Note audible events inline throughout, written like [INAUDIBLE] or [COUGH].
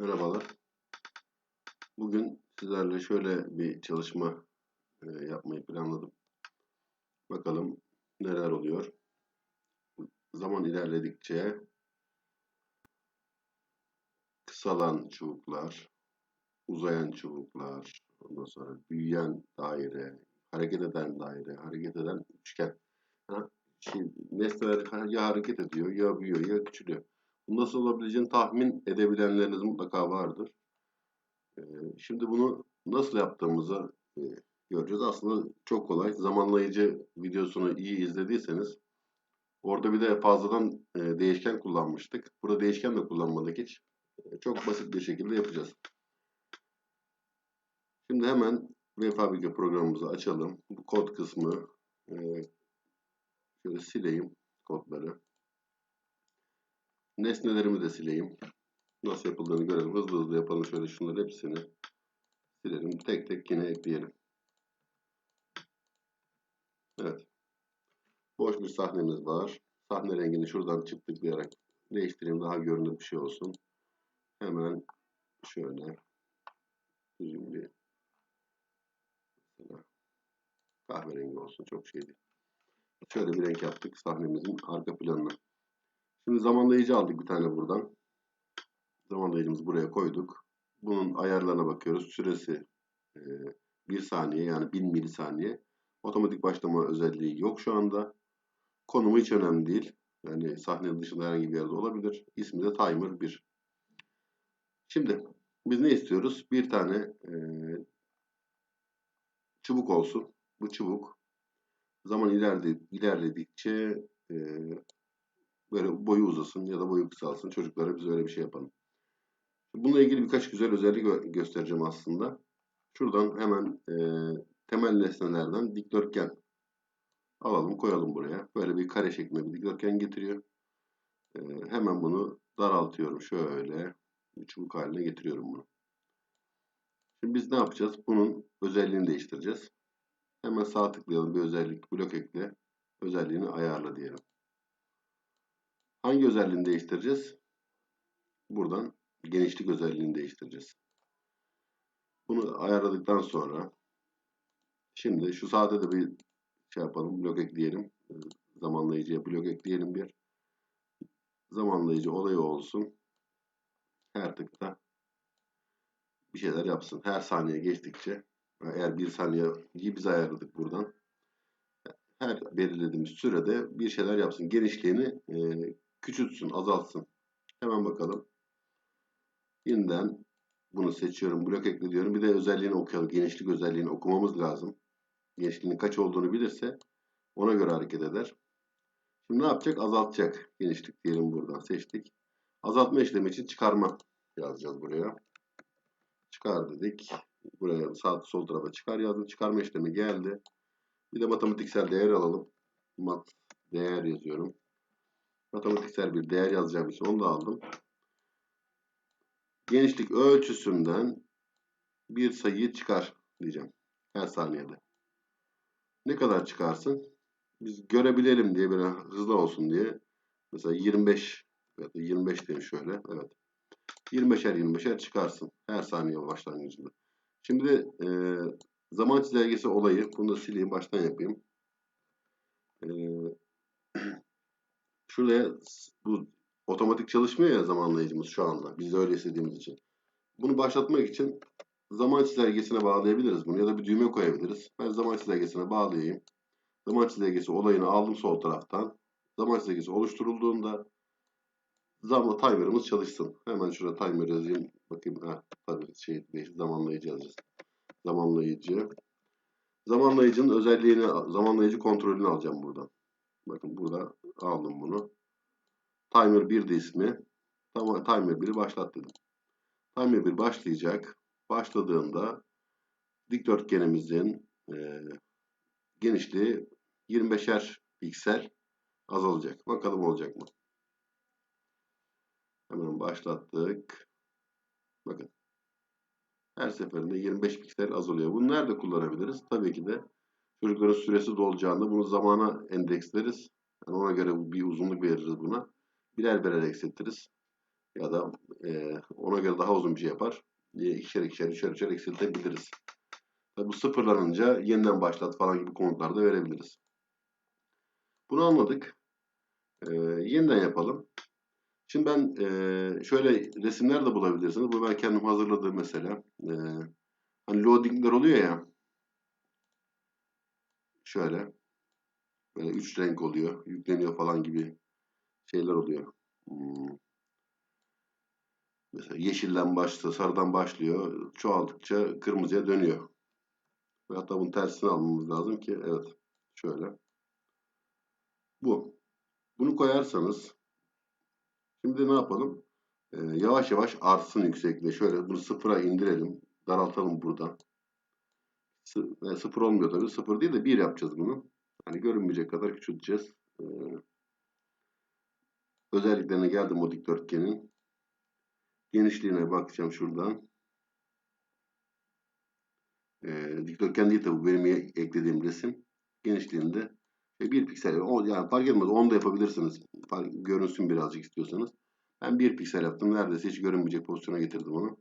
Merhabalar. Bugün sizlerle şöyle bir çalışma e, yapmayı planladım. Bakalım neler oluyor. Zaman ilerledikçe kısalan çubuklar, uzayan çubuklar, ondan sonra büyüyen daire, hareket eden daire, hareket eden üçgen. Ha, şey, nesneler ya hareket ediyor, ya büyüyor, ya küçülüyor. Nasıl olabileceğini tahmin edebilenleriniz mutlaka vardır. Ee, şimdi bunu nasıl yaptığımızı e, göreceğiz. Aslında çok kolay. Zamanlayıcı videosunu iyi izlediyseniz orada bir de fazladan e, değişken kullanmıştık. Burada değişken de kullanmadık hiç. E, çok basit bir şekilde yapacağız. Şimdi hemen web fabrika programımızı açalım. Bu kod kısmı şöyle sileyim kodları. Nesnelerimi de sileyim. Nasıl yapıldığını görelim. Hızlı hızlı yapalım şöyle şunları hepsini silelim. Tek tek yine ekleyelim. Evet. Boş bir sahnemiz var. Sahne rengini şuradan çift tıklayarak değiştireyim. Daha görünür bir şey olsun. Hemen şöyle düzgün kahverengi olsun. Çok şey değil. Şöyle bir renk yaptık sahnemizin arka planına. Şimdi zamanlayıcı aldık bir tane buradan. Zamanlayıcımızı buraya koyduk. Bunun ayarlarına bakıyoruz. Süresi e, 1 saniye yani 1000 milisaniye. Otomatik başlama özelliği yok şu anda. Konumu hiç önemli değil. Yani sahnenin dışında herhangi bir yerde olabilir. İsmi de timer 1. Şimdi biz ne istiyoruz? Bir tane e, çubuk olsun. Bu çubuk zaman ilerledi, ilerledikçe e, böyle boyu uzasın ya da boyu kısalsın. Çocuklara biz öyle bir şey yapalım. Bununla ilgili birkaç güzel özellik gö göstereceğim aslında. Şuradan hemen e, temel nesnelerden dikdörtgen alalım koyalım buraya. Böyle bir kare şeklinde bir dikdörtgen getiriyor. E, hemen bunu daraltıyorum şöyle. Çubuk haline getiriyorum bunu. Şimdi biz ne yapacağız? Bunun özelliğini değiştireceğiz. Hemen sağ tıklayalım bir özellik blok ekle. Özelliğini ayarla diyelim. Hangi özelliğini değiştireceğiz? Buradan genişlik özelliğini değiştireceğiz. Bunu ayarladıktan sonra şimdi şu sağda da bir şey yapalım. Blok ekleyelim. Zamanlayıcıya blok ekleyelim bir. Zamanlayıcı olayı olsun. Her tıkta bir şeyler yapsın. Her saniye geçtikçe eğer bir saniyeyi biz ayarladık buradan. Her belirlediğimiz sürede bir şeyler yapsın. Genişliğini e, küçültsün, azaltsın. Hemen bakalım. Yeniden bunu seçiyorum. Blok ekle diyorum. Bir de özelliğini okuyalım. Genişlik özelliğini okumamız lazım. Genişliğinin kaç olduğunu bilirse ona göre hareket eder. Şimdi ne yapacak? Azaltacak. Genişlik diyelim buradan seçtik. Azaltma işlemi için çıkarma yazacağız buraya. Çıkar dedik. Buraya sağ sol tarafa çıkar yazdım. Çıkarma işlemi geldi. Bir de matematiksel değer alalım. Mat değer yazıyorum. Matematiksel bir değer yazacağım için onu da aldım. Genişlik ölçüsünden bir sayıyı çıkar diyeceğim. Her saniyede. Ne kadar çıkarsın? Biz görebilelim diye böyle hızlı olsun diye. Mesela 25 ya da 25 demiş şöyle. Evet. 25'er 25'er çıkarsın. Her saniye başlangıcında. Şimdi e, zaman çizelgesi olayı. Bunu da sileyim. Baştan yapayım. E, şuraya bu otomatik çalışmıyor ya zamanlayıcımız şu anda. Biz de öyle istediğimiz için. Bunu başlatmak için zaman çizelgesine bağlayabiliriz bunu ya da bir düğme koyabiliriz. Ben zaman çizelgesine bağlayayım. Zaman çizelgesi olayını aldım sol taraftan. Zaman çizelgesi oluşturulduğunda zaman timer'ımız çalışsın. Hemen şurada timer yazayım. Bakayım ha tabii şey zamanlayıcı yazacağız. Zamanlayıcı. Zamanlayıcının özelliğini zamanlayıcı kontrolünü alacağım buradan. Bakın burada aldım bunu. Timer 1 de ismi. Tamam, timer 1'i başlat dedim. Timer 1 başlayacak. Başladığında dikdörtgenimizin e, genişliği 25'er piksel azalacak. Bakalım olacak mı? Hemen başlattık. Bakın. Her seferinde 25 piksel azalıyor. Bunu nerede kullanabiliriz? Tabii ki de çocukların süresi dolacağında bunu zamana endeksleriz. Yani ona göre bir uzunluk veririz buna. Birer birer eksiltiriz. Ya da e, ona göre daha uzun bir şey yapar. E, ikişer ikişer, üçer üçer eksiltebiliriz. Tabi bu sıfırlanınca yeniden başlat falan gibi komutlar da verebiliriz. Bunu anladık. E, yeniden yapalım. Şimdi ben e, şöyle resimler de bulabilirsiniz. Bu ben kendim hazırladığım mesela. E, hani loadingler oluyor ya. Şöyle. Böyle üç renk oluyor. Yükleniyor falan gibi şeyler oluyor. Hmm. Mesela yeşilden başlıyor, sarıdan başlıyor. Çoğaldıkça kırmızıya dönüyor. Ve hatta bunun tersini almamız lazım ki evet. Şöyle. Bu. Bunu koyarsanız şimdi ne yapalım? Ee, yavaş yavaş artsın yüksekliği. Şöyle bunu sıfıra indirelim. Daraltalım buradan. Sı yani sıfır olmuyor tabii. Sıfır değil de bir yapacağız bunu. Hani görünmeyecek kadar küçülteceğiz. Ee, özelliklerine geldim o dikdörtgenin. Genişliğine bakacağım şuradan. Ee, dikdörtgen değil tabi bu benim eklediğim resim. Genişliğinde e, bir piksel. O, yani fark etmez. 10 da yapabilirsiniz. Fark, görünsün birazcık istiyorsanız. Ben bir piksel yaptım. Neredeyse hiç görünmeyecek pozisyona getirdim onu.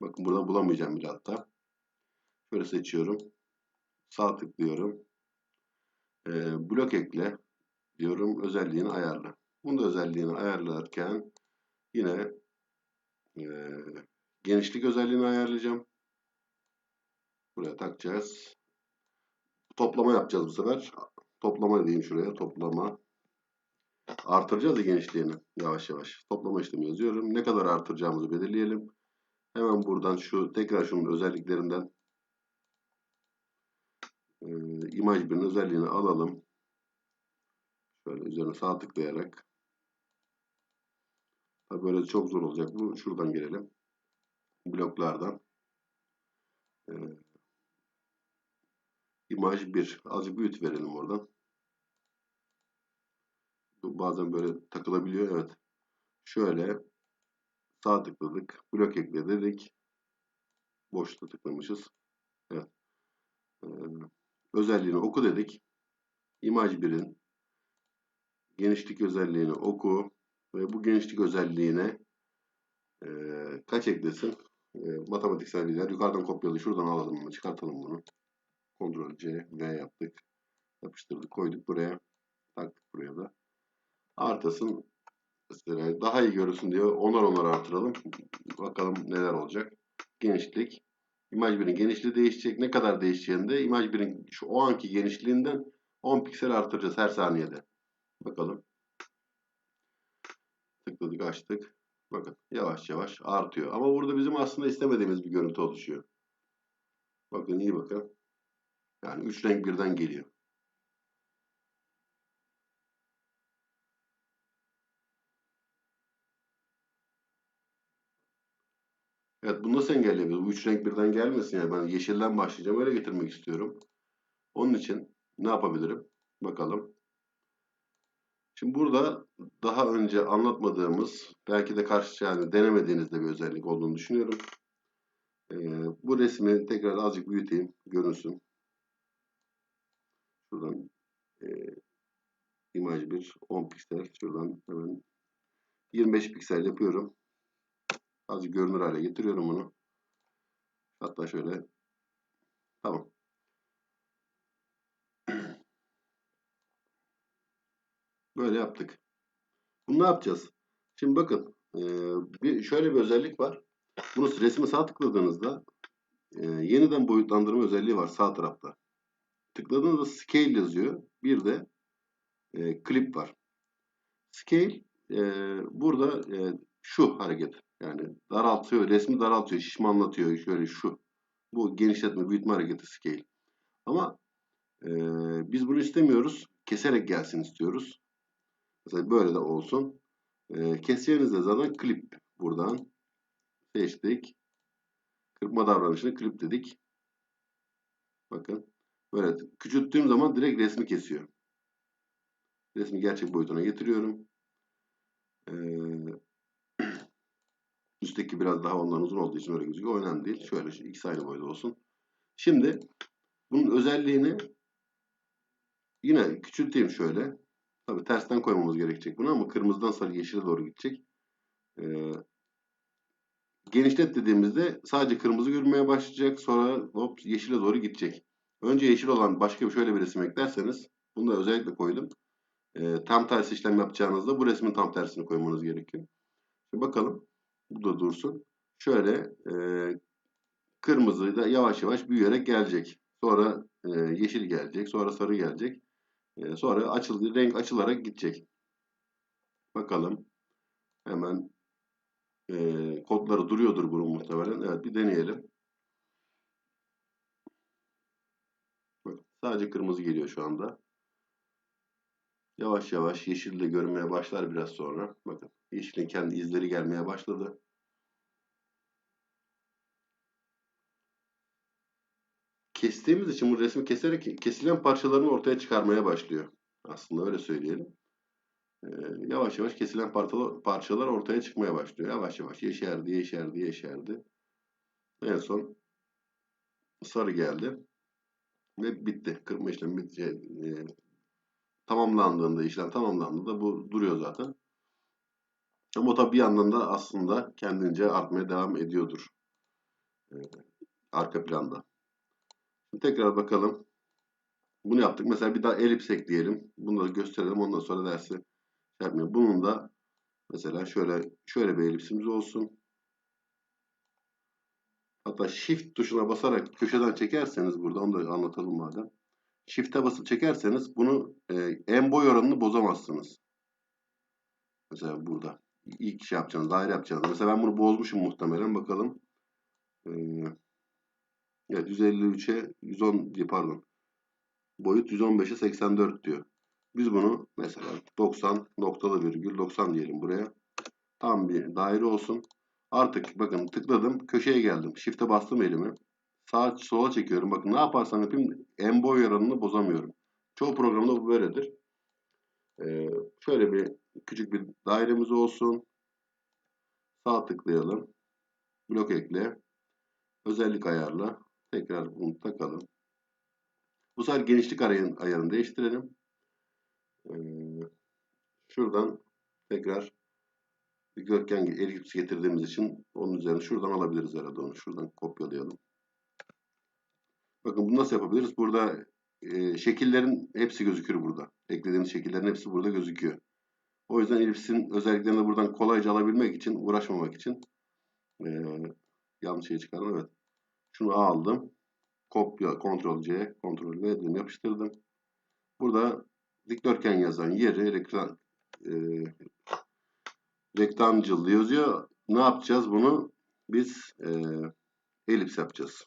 Bakın burada bulamayacağım bile hatta. Şöyle seçiyorum. Sağ tıklıyorum. Ee, blok ekle diyorum. Özelliğini ayarla. Bunu da özelliğini ayarlarken yine e, genişlik özelliğini ayarlayacağım. Buraya takacağız. Toplama yapacağız bu sefer. Toplama diyeyim şuraya. Toplama. Artıracağız ya genişliğini yavaş yavaş. Toplama işlemi yazıyorum. Ne kadar artıracağımızı belirleyelim. Hemen buradan şu tekrar şunun özelliklerinden e, imaj birinin özelliğini alalım. Şöyle üzerine sağ tıklayarak. Tabii böyle çok zor olacak bu. Şuradan gelelim. Bloklardan. E, imaj 1. Azıcık büyüt verelim oradan. Bazen böyle takılabiliyor. Evet. Şöyle sağ tıkladık. Blok ekle dedik. Boşta tıklamışız. Evet. Ee, özelliğini oku dedik. İmaj 1'in genişlik özelliğini oku ve bu genişlik özelliğine e, kaç eklesin? E, matematiksel bilgiler. Yukarıdan kopyalı. Şuradan alalım bunu. Çıkartalım bunu. Ctrl C V yaptık. Yapıştırdık. Koyduk buraya. Taktık buraya da. Mesela daha iyi görünsün diye onar onar artıralım. Bakalım neler olacak. Genişlik. İmaj 1'in genişliği değişecek. Ne kadar değişeceğini de imaj 1'in şu o anki genişliğinden 10 piksel artıracağız her saniyede. Bakalım. Tıkladık açtık. Bakın yavaş yavaş artıyor. Ama burada bizim aslında istemediğimiz bir görüntü oluşuyor. Bakın iyi bakın. Yani 3 renk birden geliyor. Evet bunu nasıl engelleyebiliriz? Bu üç renk birden gelmesin yani. Ben yeşilden başlayacağım. Öyle getirmek istiyorum. Onun için ne yapabilirim? Bakalım. Şimdi burada daha önce anlatmadığımız, belki de karşı yani denemediğinizde bir özellik olduğunu düşünüyorum. Ee, bu resmi tekrar azıcık büyüteyim, görünsün. Şuradan e, imaj 1, 10 piksel. Şuradan hemen 25 piksel yapıyorum. Azıcık görünür hale getiriyorum bunu. Hatta şöyle. Tamam. [CLEARS THROAT] Böyle yaptık. Bunu ne yapacağız? Şimdi bakın. Bir, şöyle bir özellik var. Bunu resmi sağ tıkladığınızda yeniden boyutlandırma özelliği var sağ tarafta. Tıkladığınızda scale yazıyor. Bir de clip var. Scale burada şu hareket. Yani daraltıyor, resmi daraltıyor, şişmanlatıyor. Şöyle şu. Bu genişletme, büyütme hareketi scale. Ama e, biz bunu istemiyoruz. Keserek gelsin istiyoruz. Mesela böyle de olsun. E, keseceğinizde zaten klip buradan seçtik. Kırpma davranışını klip dedik. Bakın. Böyle küçülttüğüm zaman direkt resmi kesiyor. Resmi gerçek boyutuna getiriyorum. Ee, Üstteki biraz daha ondan uzun olduğu için öyle gözüküyor. O önemli değil. Şöyle şu ikisi aynı boyda olsun. Şimdi bunun özelliğini yine küçülteyim şöyle. Tabi tersten koymamız gerekecek bunu ama kırmızıdan sarı yeşile doğru gidecek. Ee, genişlet dediğimizde sadece kırmızı görünmeye başlayacak. Sonra hop yeşile doğru gidecek. Önce yeşil olan başka bir şöyle bir resim eklerseniz bunu da özellikle koydum. Ee, tam tersi işlem yapacağınızda bu resmin tam tersini koymanız gerekiyor. Şimdi bakalım. Bu da dursun. Şöyle e, kırmızı da yavaş yavaş büyüyerek gelecek. Sonra e, yeşil gelecek. Sonra sarı gelecek. E, sonra açıl, renk açılarak gidecek. Bakalım. Hemen e, kodları duruyordur bunun muhtemelen. Evet bir deneyelim. Bak, sadece kırmızı geliyor şu anda. Yavaş yavaş yeşil de görünmeye başlar biraz sonra. Bakın yeşilin kendi izleri gelmeye başladı. Kestiğimiz için bu resmi keserek kesilen parçalarını ortaya çıkarmaya başlıyor. Aslında öyle söyleyelim. Ee, yavaş yavaş kesilen parçalar, ortaya çıkmaya başlıyor. Yavaş yavaş yeşerdi, yeşerdi, yeşerdi. En son sarı geldi. Ve bitti. Kırma işlemi bitti. E, tamamlandığında, işlem tamamlandığında bu duruyor zaten. Ama tabi bir yandan da aslında kendince artmaya devam ediyordur. E, arka planda. Tekrar bakalım. Bunu yaptık. Mesela bir daha elips ekleyelim. Bunu da gösterelim. Ondan sonra dersi yapmayalım. Bunun da mesela şöyle şöyle bir elipsimiz olsun. Hatta shift tuşuna basarak köşeden çekerseniz burada onu da anlatalım madem. Shift'e basıp çekerseniz bunu e, en boy oranını bozamazsınız. Mesela burada. ilk şey yapacağınız, daire yapacağınız. Mesela ben bunu bozmuşum muhtemelen. Bakalım. Ee, evet 153'e 110 pardon. Boyut 115'e 84 diyor. Biz bunu mesela 90 noktalı virgül 90 diyelim buraya. Tam bir daire olsun. Artık bakın tıkladım. Köşeye geldim. Shift'e bastım elimi. Sağ sola çekiyorum. Bakın ne yaparsam yapayım en boy oranını bozamıyorum. Çoğu programda bu böyledir. Ee, şöyle bir küçük bir dairemiz olsun. Sağ tıklayalım. Blok ekle. Özellik ayarla. Tekrar bunu takalım. Bu sefer genişlik ayarını, ayarını değiştirelim. Ee, şuradan tekrar bir görken elips getirdiğimiz için onun üzerine şuradan alabiliriz herhalde onu. Şuradan kopyalayalım. Bakın bunu nasıl yapabiliriz? Burada e, şekillerin hepsi gözükür burada. Eklediğimiz şekillerin hepsi burada gözüküyor. O yüzden elipsin özelliklerini buradan kolayca alabilmek için, uğraşmamak için e, yanlış şey çıkardım. Evet. Şunu aldım. Kopya, Ctrl C, Ctrl V dedim, yapıştırdım. Burada dikdörtgen yazan yeri reklam, e, rectangle yazıyor. Ne yapacağız bunu? Biz e, elips yapacağız.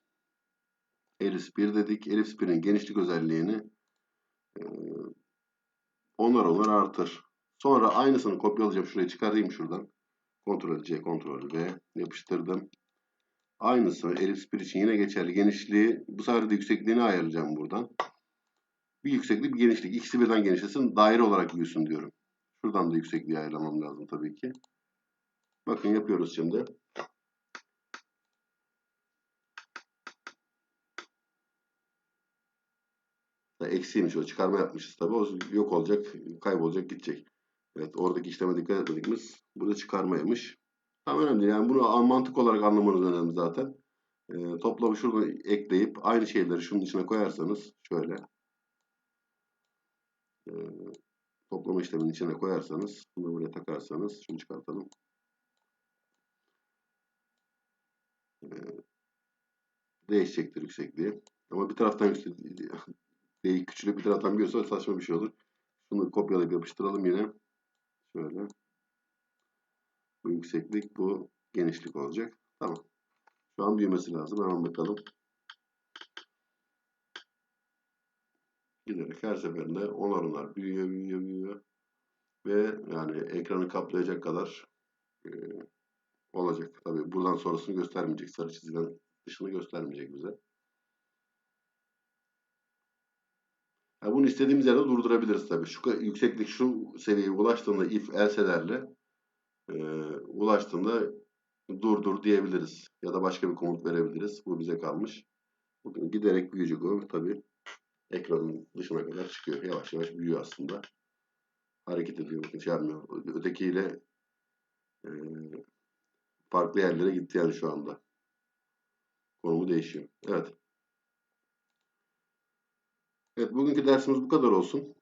Elips 1 dedik. Elips 1'in genişlik özelliğini e, onar onar artır. Sonra aynısını kopyalayacağım. Şuraya çıkarayım şuradan. Ctrl C, Ctrl V yapıştırdım. Aynısını elips 1 için yine geçerli. Genişliği bu sefer de yüksekliğini ayarlayacağım buradan. Bir yükseklik bir genişlik. İkisi birden genişlesin. Daire olarak büyüsün diyorum. Şuradan da yüksekliği ayarlamam lazım tabii ki. Bakın yapıyoruz şimdi. Eksiymiş o. Çıkarma yapmışız tabii. O yok olacak, kaybolacak, gidecek. Evet oradaki işleme dikkat etmediğimiz burada çıkarmaymış. Tam önemli değil. Yani bunu mantık olarak anlamanız önemli zaten. E, toplamı şuradan ekleyip aynı şeyleri şunun içine koyarsanız şöyle e, toplama işleminin içine koyarsanız bunu buraya takarsanız şunu çıkartalım. E, değişecektir yüksekliği. Ama bir taraftan yüksekliği küçülüp bir taraftan büyüyorsa saçma bir şey olur. Şunu kopyalayıp yapıştıralım yine. Şöyle. Bu yükseklik, bu genişlik olacak. Tamam. Şu an büyümesi lazım. Hemen bakalım. Giderek her seferinde onar onar büyüyor, büyüyor, büyüyor. Ve yani ekranı kaplayacak kadar e, olacak. Tabi buradan sonrasını göstermeyecek. Sarı çizgiden dışını göstermeyecek bize. Yani bunu istediğimiz yerde durdurabiliriz tabi. Şu yükseklik şu seviyeye ulaştığında if else'lerle e, ulaştığında durdur diyebiliriz. Ya da başka bir komut verebiliriz. Bu bize kalmış. Bugün giderek büyüyecek o. Tabi ekranın dışına kadar çıkıyor. Yavaş yavaş büyüyor aslında. Hareket ediyor. Bakın şey yapmıyor. Ötekiyle e, farklı yerlere gitti yani şu anda. Konumu değişiyor. Evet. Evet bugünkü dersimiz bu kadar olsun.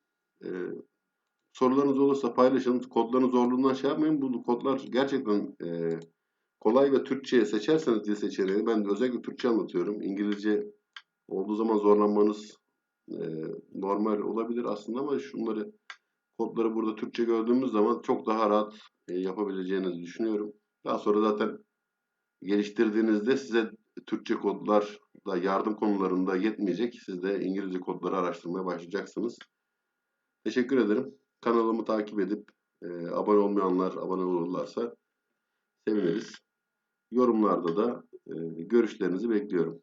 Ee, sorularınız olursa paylaşın. Kodların zorluğundan şey yapmayın. Bu kodlar gerçekten e, kolay ve Türkçe seçerseniz dil seçeneğini ben özellikle Türkçe anlatıyorum. İngilizce olduğu zaman zorlanmanız e, normal olabilir aslında ama şunları kodları burada Türkçe gördüğümüz zaman çok daha rahat e, yapabileceğinizi düşünüyorum. Daha sonra zaten geliştirdiğinizde size Türkçe kodlar da yardım konularında yetmeyecek. Siz de İngilizce kodları araştırmaya başlayacaksınız. Teşekkür ederim. Kanalımı takip edip e, abone olmayanlar abone olurlarsa seviniriz. Yorumlarda da e, görüşlerinizi bekliyorum.